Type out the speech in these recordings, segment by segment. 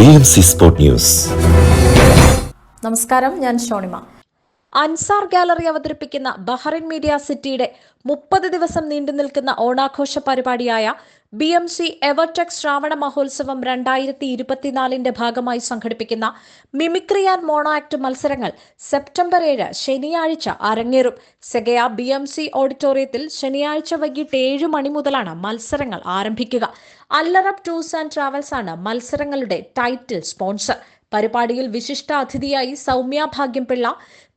B news. നമസ്കാരം ഞാൻ Shonima. Ansar gallery അവതരിപ്പിക്കുന്ന ബഹ്റിൻ മീഡിയ സിറ്റിയുടെ മുപ്പത് ദിവസം നീണ്ടു നിൽക്കുന്ന ഓണാഘോഷ പരിപാടിയായ B M C Evertek Shravana Mahotsavam രണ്ടായിരത്തി ഇരുപത്തിനാലിന്റെ ഭാഗമായി സംഘടിപ്പിക്കുന്ന മിമിക്രി ആൻഡ് മോണോ ആക്ട് മത്സരങ്ങൾ സെപ്റ്റംബർ ഏഴ് ശനിയാഴ്ച അരങ്ങേറും. സെഗയ ബി എം സി ഓഡിറ്റോറിയത്തിൽ ശനിയാഴ്ച വൈകിട്ട് ഏഴ് മണി മുതലാണ് മത്സരങ്ങൾ ആരംഭിക്കുക. അല്ലറബ് ടൂർസ് ആൻഡ് ട്രാവൽസ് ആണ് മത്സരങ്ങളുടെ ടൈറ്റിൽ സ്പോൺസർ. പരിപാടിയിൽ വിശിഷ്ട അതിഥിയായി സൗമ്യ ഭാഗ്യംപിള്ള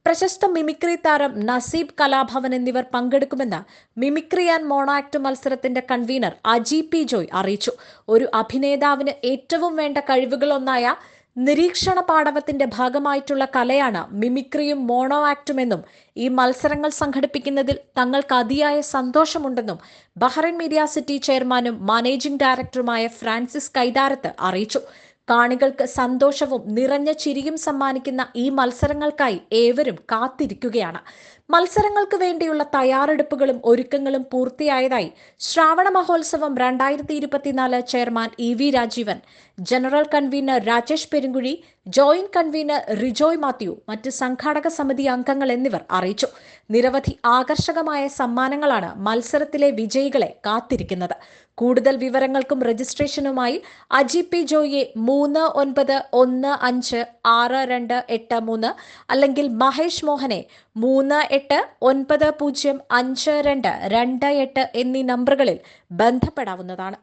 പ്രശസ്ത മിമിക്രി താരം നസീബ് കലാഭവൻ എന്നിവർ പങ്കെടുക്കുമെന്ന് മിമിക്രി ആൻഡ് മോണാക്ട് മത്സരത്തിന്റെ കൺവീനർ അജി പി ജോയ് അറിയിച്ചു. ഒരു അഭിനേതാവിന് ഏറ്റവും വേണ്ട കഴിവുകളൊന്നായ നിരീക്ഷണ പാടവത്തിന്റെ ഭാഗമായിട്ടുള്ള കലയാണ് മിമിക്രിയും മോണോ ആക്ടും എന്നും ഈ മത്സരങ്ങൾ സംഘടിപ്പിക്കുന്നതിൽ തങ്ങൾക്ക് അതിയായ സന്തോഷമുണ്ടെന്നും ബഹ്റൈൻ മീഡിയ സിറ്റി ചെയർമാനും മാനേജിംഗ് ഡയറക്ടറുമായ ഫ്രാൻസിസ് കൈതാരത്ത് അറിയിച്ചു. കാണികൾക്ക് സന്തോഷവും നിറഞ്ഞ ചിരിയും സമ്മാനിക്കുന്ന ഈ മത്സരങ്ങൾക്കായി ഏവരും കാത്തിരിക്കുകയാണ്. മത്സരങ്ങൾക്ക് വേണ്ടിയുള്ള തയ്യാറെടുപ്പുകളും ഒരുക്കങ്ങളും പൂർത്തിയായതായി ശ്രാവണ മഹോത്സവം രണ്ടായിരത്തി ഇരുപത്തിനാല് chairman E V Rajeevan general convener Rajesh Perunkuzhi joint convener Rijoy Mathew മറ്റ് സംഘാടക സമിതി അംഗങ്ങൾ എന്നിവർ അറിയിച്ചു. നിരവധി ആകർഷകമായ സമ്മാനങ്ങളാണ് മത്സരത്തിലെ വിജയികളെ കാത്തിരിക്കുന്നത്. കൂടുതൽ വിവരങ്ങൾക്കും രജിസ്ട്രേഷനുമായി അജി പി ജോയെ മൂന്ന് ഒൻപത് ഒന്ന് അഞ്ച് ആറ് രണ്ട് എട്ട് മൂന്ന് അല്ലെങ്കിൽ മഹേഷ് മോഹനെ മൂന്ന് എട്ട് ഒൻപത് പൂജ്യം അഞ്ച് രണ്ട് രണ്ട് എട്ട് എന്നീ നമ്പറുകളിൽ ബന്ധപ്പെടാവുന്നതാണ്.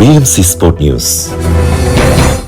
B news